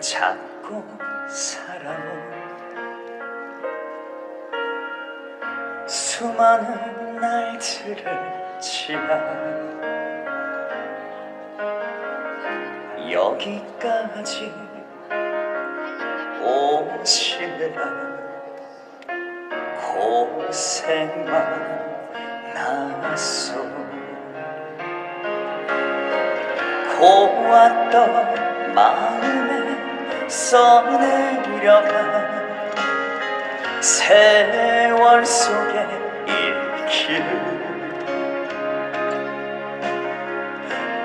찾고 살아온 수많은 날들을 지나 여기까지 오시느라 고생만 나서 고왔던 마음에 써내려가 세월 속에 읽기를.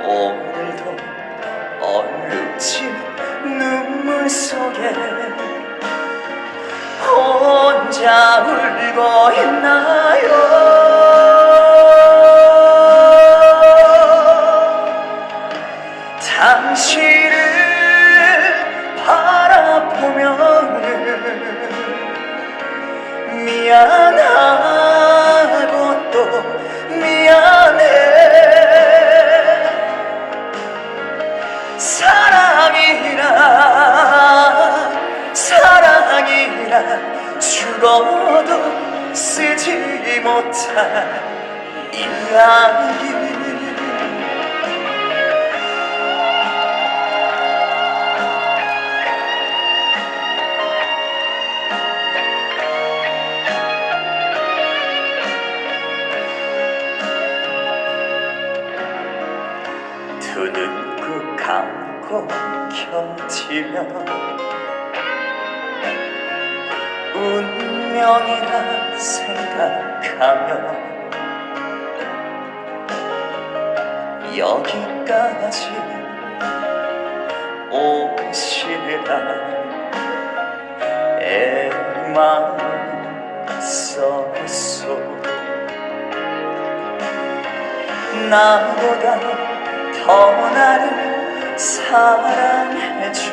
오늘도 얼룩진 눈물 속에 혼자 울고 있나요 못할 이야기 두눈 감고 견디며 운 명이라 생각하며 여기까지 오시느라. 애만 썼소. 나보다 더 나를 사랑해준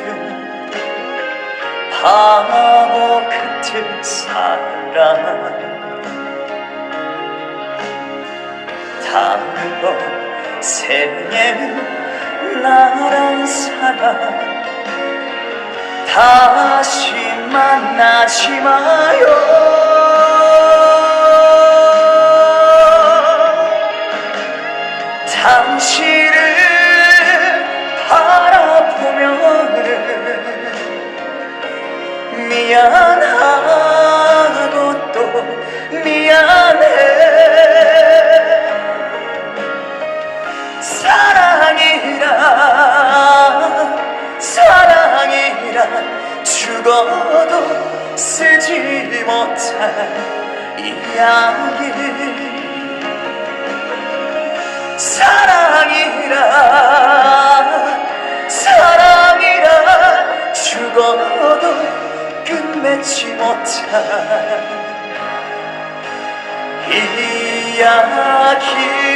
바보 같은 사랑 다른 거 생애는 나란 사람. 다시 만나지 마요. 당신을 바라보면은 미안 못할 이야기 사랑이란 사랑이란 죽어도 끝맺지 못할 이야기